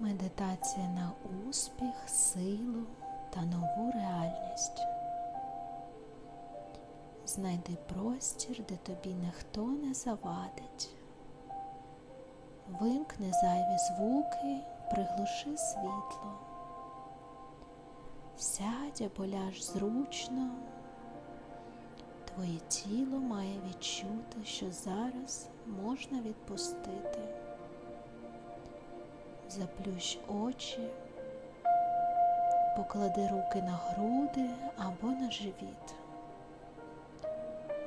Медитація на успіх, силу та нову реальність. Знайди простір, де тобі ніхто не завадить. Вимкни зайві звуки, приглуши світло. Сядь або ляж зручно. Твоє тіло має відчути, що зараз можна відпустити. Заплющ очі, поклади руки на груди або на живіт.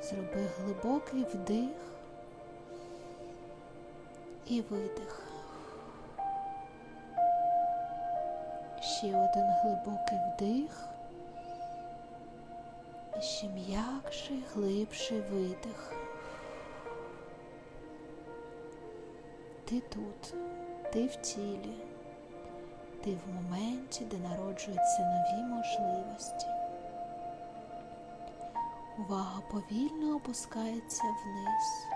Зроби глибокий вдих і видих. Ще один глибокий вдих. І ще м'якший, глибший видих. Ти тут, ти в тілі, ти в моменті, де народжуються нові можливості. Увага повільно опускається вниз,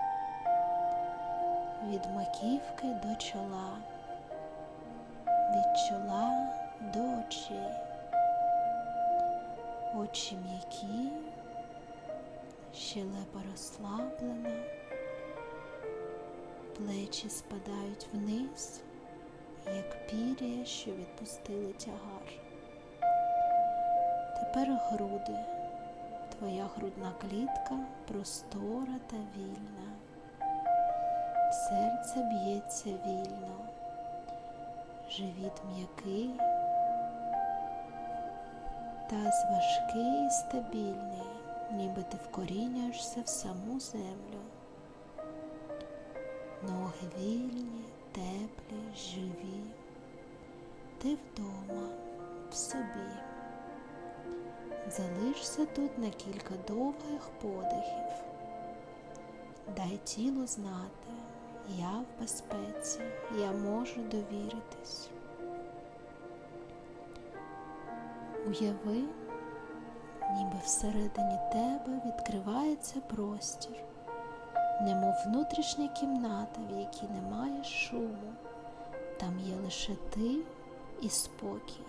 від маківки до чола, від чола до очей. Очі м'які, щелепа розслаблена, плечі спадають вниз, як пір'я, що відпустили тягар. Тепер груди. Твоя грудна клітка простора та вільна. Серце б'ється вільно, живіт м'який, таз важкий і стабільний, ніби ти вкорінюєшся в саму землю. Ноги вільні, теплі, живі. Ти вдома, в собі. Залишся тут на кілька довгих подихів. Дай тілу знати, я в безпеці, я можу довіритись. Уяви, ніби всередині тебе відкривається простір, немов внутрішня кімната, в якій немає шуму, там є лише ти і спокій.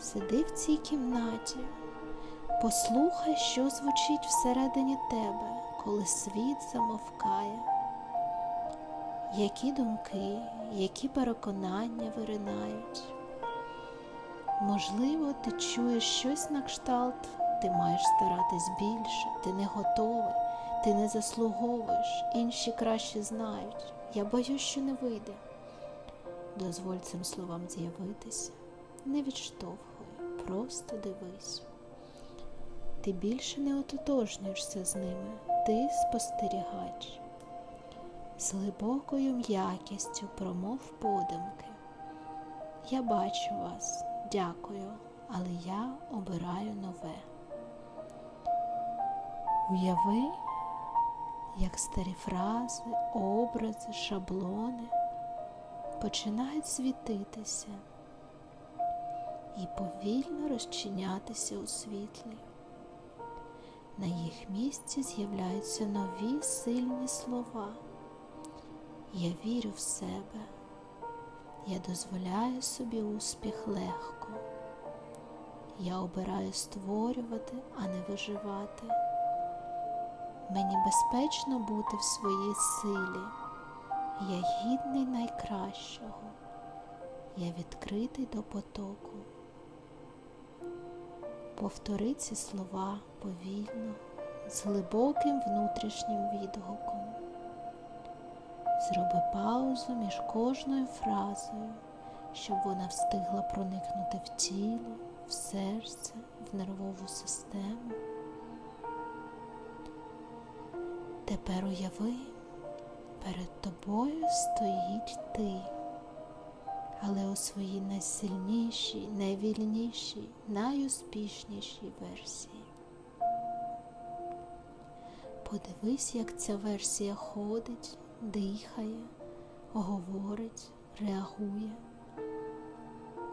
Сиди в цій кімнаті, послухай, що звучить всередині тебе, коли світ замовкає, які думки, які переконання виринають. Можливо, ти чуєш щось на кшталт, ти маєш старатись більше, ти не готовий, ти не заслуговуєш, інші краще знають. Я боюсь, що не вийде. Дозволь цим словам з'явитися. Не відштовхуй, просто дивись. Ти більше не ототожнюєшся з ними, ти спостерігач. З глибокою м'якістю промов подумки. Я бачу вас, дякую, але я обираю нове. Уяви, як старі фрази, образи, шаблони починають світитися і повільно розчинятися у світлі. На їх місці з'являються нові сильні слова. Я вірю в себе, я дозволяю собі успіх легко. Я обираю створювати, а не виживати. Мені безпечно бути в своїй силі. Я гідний найкращого. Я відкритий до потоку. Повтори ці слова повільно, з глибоким внутрішнім відгуком. Зроби паузу між кожною фразою, щоб вона встигла проникнути в тіло, в серце, в нервову систему. Тепер уяви, перед тобою стоїть ти але у своїй найсильнішій, найвільнішій, найуспішнішій версії. Подивись, як ця версія ходить, дихає, говорить, реагує,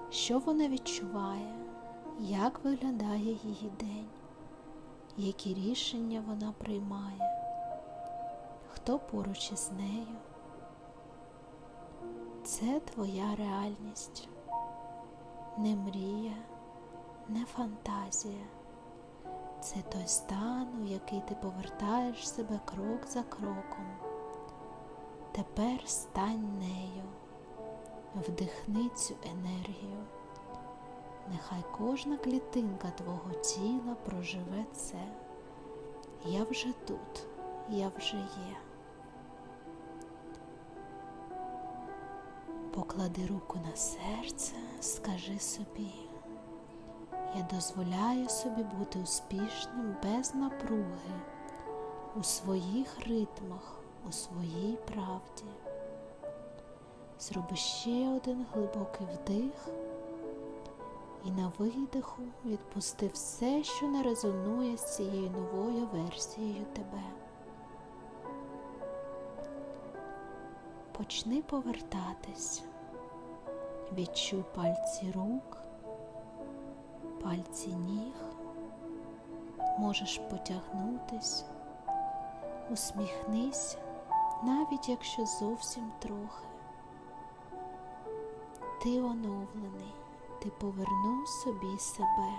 що вона відчуває, як виглядає її день, які рішення вона приймає, хто поруч із нею. Це твоя реальність, не мрія, не фантазія. Це той стан, у який ти повертаєш себе крок за кроком. Тепер стань нею, вдихни цю енергію. Нехай кожна клітинка твого тіла проживе це. Я вже тут, я вже є. Поклади руку на серце, скажи собі. Я дозволяю собі бути успішним без напруги, у своїх ритмах, у своїй правді. Зроби ще один глибокий вдих і на видиху відпусти все, що не резонує з цією новою версією тебе. Почни повертатись, відчуй пальці рук пальці ніг, можеш потягнутись, усміхнись, навіть якщо зовсім трохи. Ти оновлений, ти повернув собі себе.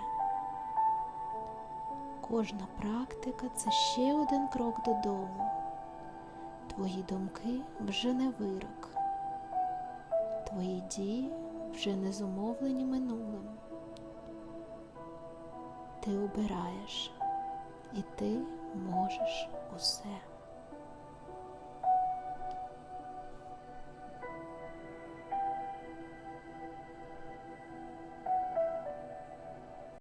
Кожна практика це ще один крок додому. Твої думки вже не вирок, твої дії вже не зумовлені минулим ти обираєш, і ти можеш усе.